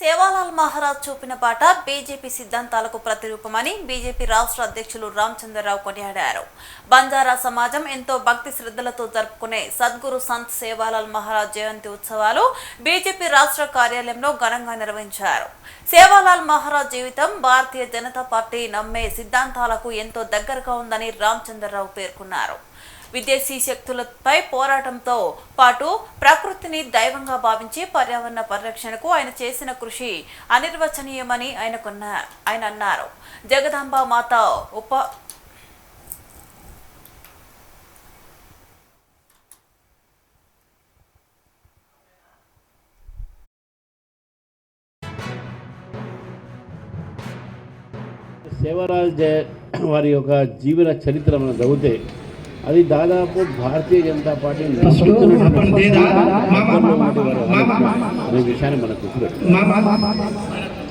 సేవాలాల్ మహారాజ్ చూపిన బాట బీజేపీ సిద్ధాంతాలకు ప్రతిరూపమని బీజేపీ రాష్ట్ర అధ్యక్షులు రామచంద్రరావు కొనియాడారు. బంజారా సమాజం ఎంతో భక్తి శ్రద్ధలతో జరుపుకునే సద్గురు సంత్ సేవాలాల్ మహారాజ్ జయంతి ఉత్సవాలు బీజేపీ రాష్ట్ర కార్యాలయంలో ఘనంగా నిర్వహించారు. సేవాలాల్ మహారాజ్ జీవితం భారతీయ జనతా పార్టీ నమ్మే సిద్ధాంతాలకు ఎంతో దగ్గరగా ఉందని రామచంద్రరావు పేర్కొన్నారు. విదేశీ శక్తులపై పోరాటంతో పాటు ప్రకృతిని దైవంగా భావించి పర్యావరణ పరిరక్షణకు ఆయన చేసిన కృషి అనిర్వచనీయమని ఆయన ఆయన అన్నారు. జగదాంబ మాత ఉప సేవరాజ్ జయ వారి యొక్క జీవన చరిత్ర మనం చదివితే అది దాదాపు భారతీయ జనతా పార్టీ అనే విషయాన్ని మనకు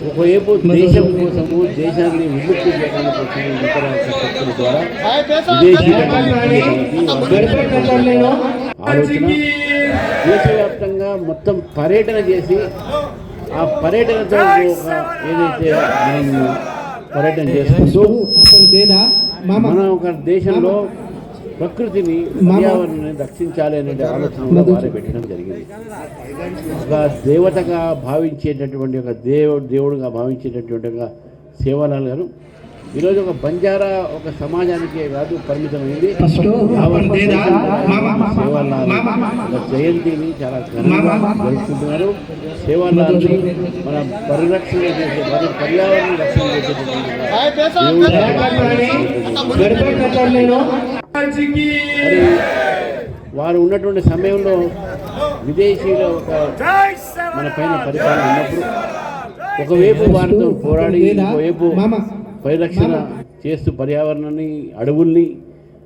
ఒకవైపు దేశం కోసము దేశాన్ని విముక్తి చేయడానికి ఇతర శక్తుల ద్వారా ఆలోచన దేశవ్యాప్తంగా మొత్తం పర్యటన చేసి ఆ పర్యటనతో ఏదైతే మనం పర్యటన చేస్తుందో మన ఒక దేశంలో ప్రకృతిని పర్యావరణాన్ని రక్షించాలి అనే ఆలోచన కూడా వారే పెట్టడం జరిగింది. ఒక దేవతగా భావించేటటువంటి ఒక దేవుడు దేవుడుగా భావించేటటువంటి ఒక సేవలాల్ గారు ఈరోజు ఒక బంజారా ఒక సమాజానికే కాదు పరిమితమైంది. సేవలాల్ జయంతిని చాలా ఘనంగా జరుపుకుంటున్నారు. సేవలాల్ని మన పరిరక్షణ చేసే మన రక్షణ చేసేటువంటి వారు ఉన్నటువంటి సమయంలో విదేశీయుల ఒక మన పైన పరిపాలన ఉన్నప్పుడు ఒకవైపు వారితో పోరాడి ఒకవైపు పరిరక్షణ చేస్తూ పర్యావరణాన్ని అడవుల్ని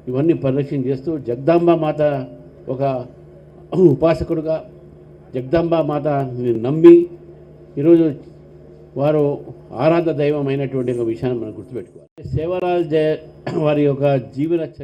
ఇవన్నీ పరిరక్షణ చేస్తూ జగదాంబ మాత ఒక ఉపాసకుడుగా జగదాంబ మాత నమ్మి ఈరోజు వారు ఆరాధ దైవం అయినటువంటి ఒక విషయాన్ని మనం గుర్తుపెట్టుకోవాలి. సేవరాజ్ వారి యొక్క జీవన చరిత్ర